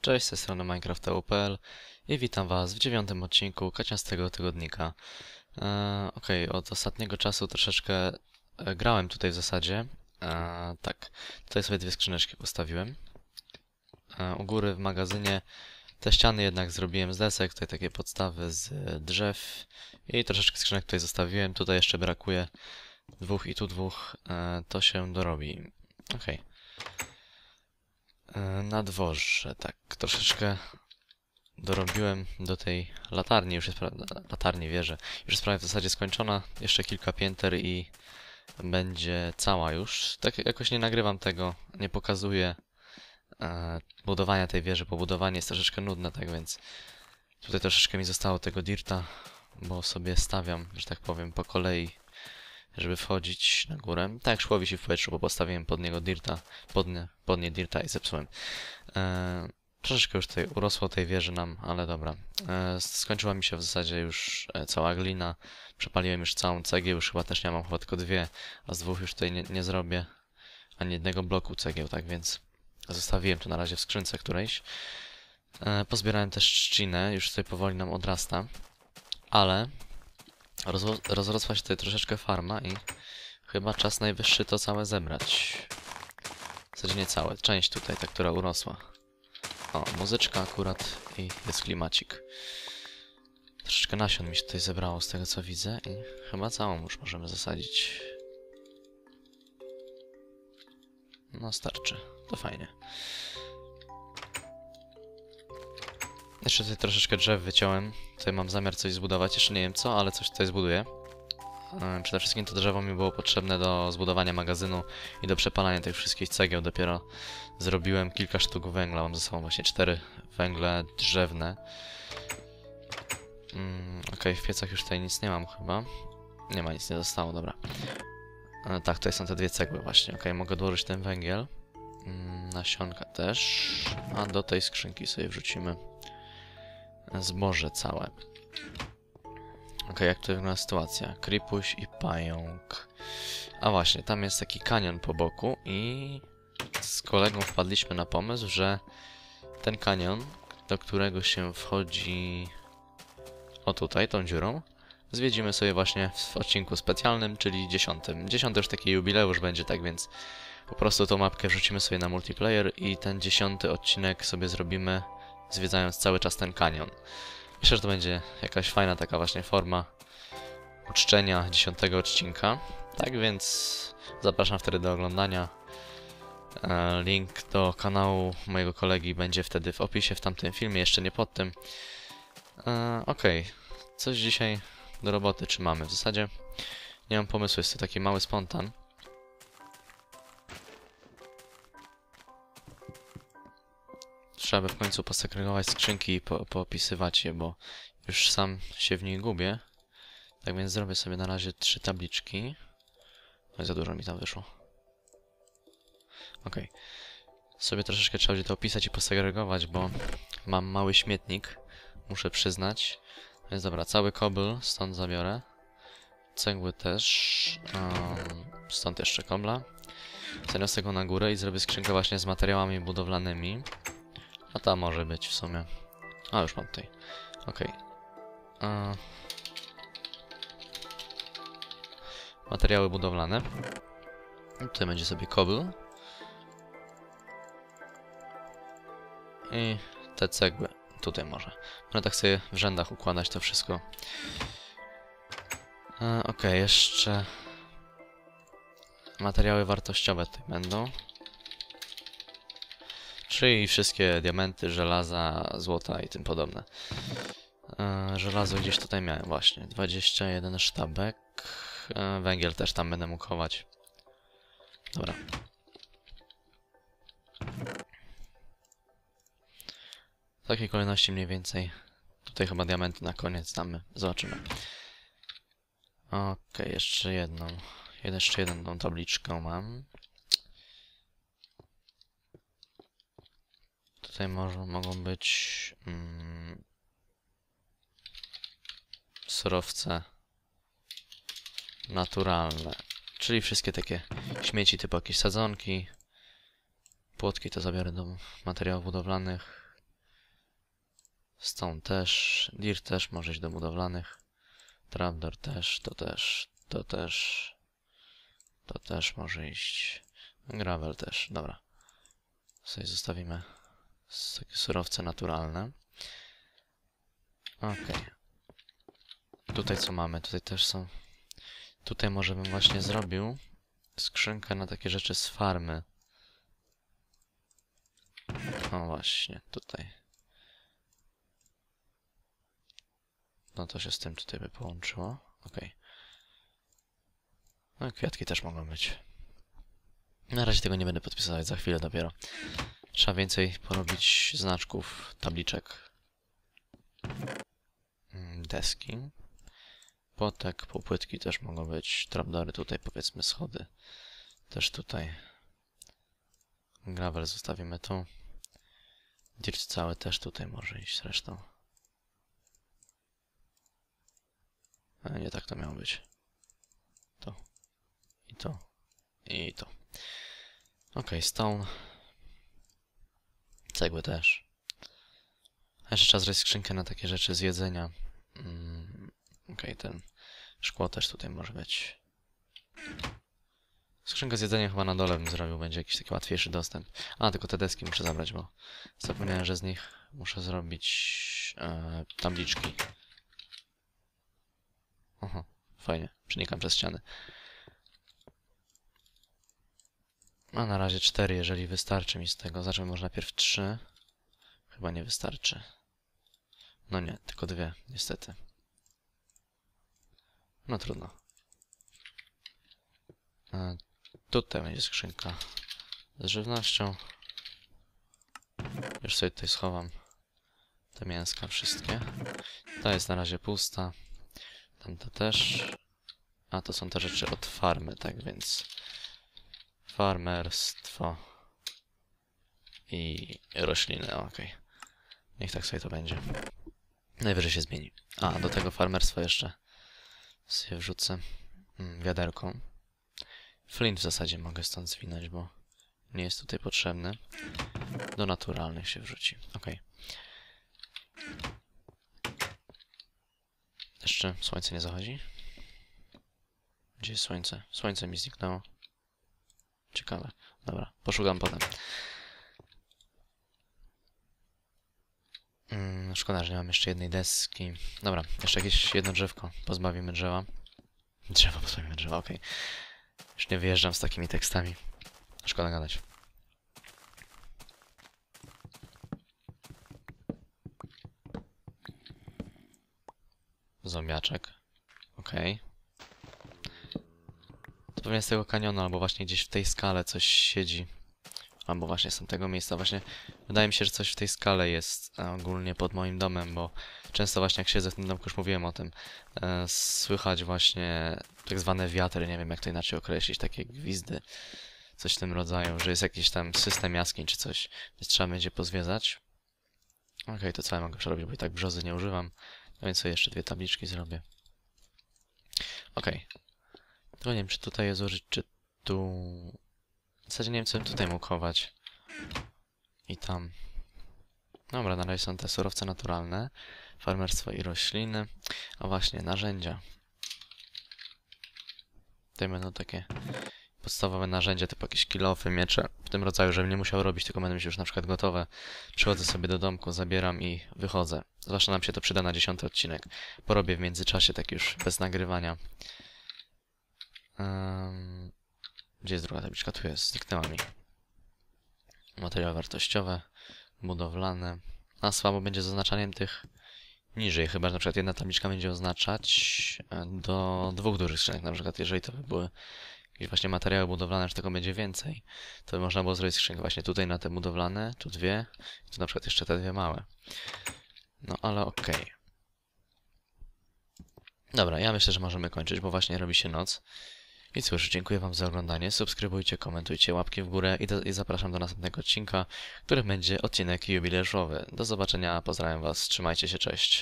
Cześć, z tej strony minecraft.pl i witam was w dziewiątym odcinku Kaciastego Tygodnika. E, Okej, od ostatniego czasu troszeczkę e, grałem tutaj w zasadzie. E, tak, tutaj sobie dwie skrzyneczki postawiłem. E, u góry w magazynie te ściany jednak zrobiłem z desek, tutaj takie podstawy z drzew i troszeczkę skrzynek tutaj zostawiłem. Tutaj jeszcze brakuje dwóch i tu dwóch, e, to się dorobi. Okej. E, Na dworze, tak, troszeczkę dorobiłem do tej latarni, już jest latarni wieży, już jest prawie w zasadzie skończona, jeszcze kilka pięter i będzie cała już. Tak jakoś nie nagrywam tego, nie pokazuję e, budowania tej wieży, bo budowanie jest troszeczkę nudne, tak więc tutaj troszeczkę mi zostało tego dirta, bo sobie stawiam, że tak powiem, po kolei, żeby wchodzić na górę. Tak szło wisi w powietrzu, bo postawiłem pod niego dirta, pod nie, pod nie dirta i zepsułem. E, troszeczkę już tutaj urosło tej wieży nam, ale dobra. E, skończyła mi się w zasadzie już e, cała glina. Przepaliłem już całą cegieł, już chyba też nie mam chyba tylko dwie, a z dwóch już tutaj nie, nie zrobię ani jednego bloku cegieł, tak więc zostawiłem to na razie w skrzynce którejś. E, pozbierałem też trzcinę, już tutaj powoli nam odrasta, ale rozro- rozrosła się tutaj troszeczkę farma i chyba czas najwyższy to całe zebrać. W zasadzie nie całe, część tutaj, ta, która urosła. O, muzyczka akurat i jest klimacik. Troszeczkę nasion mi się tutaj zebrało z tego co widzę i chyba całą już możemy zasadzić. No starczy, to fajnie. Jeszcze tutaj troszeczkę drzew wyciąłem. Tutaj mam zamiar coś zbudować, jeszcze nie wiem co, ale coś tutaj zbuduję. E, Przede wszystkim to drzewo mi było potrzebne do zbudowania magazynu i do przepalania tych wszystkich cegieł. Dopiero zrobiłem kilka sztuk węgla. Mam ze sobą właśnie cztery węgle drzewne. Mm, Okej, w piecach już tutaj nic nie mam chyba. Nie ma, nic nie zostało, dobra. E, tak, tutaj są te dwie cegły właśnie. Okej, mogę odłożyć ten węgiel. Mm, nasionka też. A do tej skrzynki sobie wrzucimy zboże całe. Okej, jak tutaj wygląda sytuacja? Kripuś i pająk. A właśnie, tam jest taki kanion po boku i z kolegą wpadliśmy na pomysł, że ten kanion, do którego się wchodzi o tutaj, tą dziurą, zwiedzimy sobie właśnie w odcinku specjalnym, czyli dziesiątym. Dziesiąty już taki jubileusz będzie, tak więc po prostu tą mapkę wrzucimy sobie na multiplayer i ten dziesiąty odcinek sobie zrobimy zwiedzając cały czas ten kanion. Myślę, że to będzie jakaś fajna taka właśnie forma uczczenia dziesiątego odcinka. Tak więc zapraszam wtedy do oglądania. E, Link do kanału mojego kolegi będzie wtedy w opisie w tamtym filmie, jeszcze nie pod tym. E, Okej, coś dzisiaj do roboty czy mamy? W zasadzie nie mam pomysłu, jest to taki mały spontan. Trzeba by w końcu posegregować skrzynki i po, poopisywać je, bo już sam się w nich gubię. Tak więc zrobię sobie na razie trzy tabliczki. Oj, za dużo mi tam wyszło. Okej. Sobie troszeczkę trzeba będzie to opisać i posegregować, bo mam mały śmietnik, muszę przyznać. Więc dobra, cały kobyl stąd zabiorę. Cegły też. Um, stąd jeszcze kobla. Zaniosę go na górę i zrobię skrzynkę właśnie z materiałami budowlanymi. A ta może być w sumie. A, już mam tutaj. Okej. A. Materiały budowlane. Tutaj będzie sobie kobyl. I te cegły. Tutaj może. Będę tak sobie w rzędach układać to wszystko. Okej, jeszcze... Materiały wartościowe tutaj będą. Czyli wszystkie diamenty, żelaza, złota i tym podobne. E, żelazo gdzieś tutaj miałem właśnie. 21 sztabek. E, węgiel też tam będę mógł chować. Dobra. W takiej kolejności mniej więcej. Tutaj chyba diamenty na koniec damy. Zobaczymy. Okej, jeszcze jedną. Jeszcze jedną tabliczkę mam. Tutaj może, mogą być mm, surowce naturalne, czyli wszystkie takie śmieci typu jakieś sadzonki, płotki to zabiorę do materiałów budowlanych, Stone też, Dirt też może iść do budowlanych. Trapdoor też, to też, to też. To też może iść. Gravel też, dobra. Sobie zostawimy takie surowce naturalne. Okej. Tutaj co mamy? Tutaj też są. Tutaj może bym właśnie zrobił skrzynkę na takie rzeczy z farmy. O właśnie, tutaj. No to się z tym tutaj by połączyło. Okej. No kwiatki też mogą być. Na razie tego nie będę podpisywać, za chwilę dopiero. Trzeba więcej porobić znaczków, tabliczek. Mm, Deski. Potek, półpłytki też mogą być. Trapdory tutaj, powiedzmy schody. Też tutaj. Gravel zostawimy tu. Dirt cały też tutaj może iść zresztą. A nie tak to miało być. To. I to. I to. Ok, stone. Cegły też. A jeszcze trzeba zrobić skrzynkę na takie rzeczy z jedzenia. Mm, ok, ten szkło też tutaj może być. Skrzynkę z jedzeniem chyba na dole bym zrobił, będzie jakiś taki łatwiejszy dostęp. A, tylko te deski muszę zabrać, bo zapomniałem, że z nich muszę zrobić e, tabliczki. Oho, fajnie, przenikam przez ściany. A na razie cztery, jeżeli wystarczy mi z tego. Zacznę może najpierw trzy. Chyba nie wystarczy. No nie, tylko dwie, niestety. No trudno. E, tutaj będzie skrzynka z żywnością. Już sobie tutaj schowam te mięska wszystkie. Ta jest na razie pusta. Tamta też. A to są te rzeczy od farmy, tak więc farmerstwo i rośliny, okej. Niech tak sobie to będzie. Najwyżej się zmieni. A, do tego farmerstwa jeszcze sobie wrzucę mm, wiaderko. Flint w zasadzie mogę stąd zwinąć, bo nie jest tutaj potrzebny. Do naturalnych się wrzuci. Okej. Jeszcze słońce nie zachodzi? Gdzie jest słońce? Słońce mi zniknęło. Ciekawe. Dobra, poszukam potem. Mm, szkoda, że nie mam jeszcze jednej deski. Dobra, jeszcze jakieś jedno drzewko. Pozbawimy drzewa. Drzewa, pozbawimy drzewa, okej. Już nie wyjeżdżam z takimi tekstami. Szkoda gadać. Zombiaczek. Okej. To pewnie z tego kanionu, albo właśnie gdzieś w tej skale coś siedzi. Albo właśnie z tamtego miejsca. Właśnie wydaje mi się, że coś w tej skale jest e, ogólnie pod moim domem, bo często właśnie jak siedzę w tym domku, już mówiłem o tym, e, słychać właśnie tak zwane wiatry, nie wiem jak to inaczej określić, takie gwizdy, coś w tym rodzaju, że jest jakiś tam system jaskiń czy coś, więc trzeba będzie pozwiedzać. Okej, to co ja mogę przerobić, bo i tak brzozy nie używam, no więc sobie jeszcze dwie tabliczki zrobię. Okej. Tylko nie wiem, czy tutaj je złożyć, czy tu... W zasadzie nie wiem, co bym tutaj mógł chować. I tam. Dobra, na razie są te surowce naturalne. Farmerstwo i rośliny. A właśnie, narzędzia. Tutaj będą takie podstawowe narzędzia, typu jakieś kilofy, miecze, w tym rodzaju, żebym nie musiał robić, tylko będę mieć już na przykład gotowe. Przychodzę sobie do domku, zabieram i wychodzę. Zwłaszcza nam się to przyda na dziesiąty odcinek. Porobię w międzyczasie, tak już bez nagrywania. Um, gdzie jest druga tabliczka? Tu jest, zniknęła mi. Materiały wartościowe, budowlane. A słabo będzie z oznaczaniem tych niżej, chyba że na przykład jedna tabliczka będzie oznaczać e, do dwóch dużych skrzynek, na przykład jeżeli to by były jakieś właśnie materiały budowlane, że tego będzie więcej, to by można było zrobić skrzynkę właśnie tutaj na te budowlane, tu dwie, i tu na przykład jeszcze te dwie małe. No ale okej. Dobra, ja myślę, że możemy kończyć, bo właśnie robi się noc. I cóż, dziękuję Wam za oglądanie, subskrybujcie, komentujcie, łapki w górę i, do, i zapraszam do następnego odcinka, który będzie odcinek jubileuszowy. Do zobaczenia, pozdrawiam Was, trzymajcie się, cześć.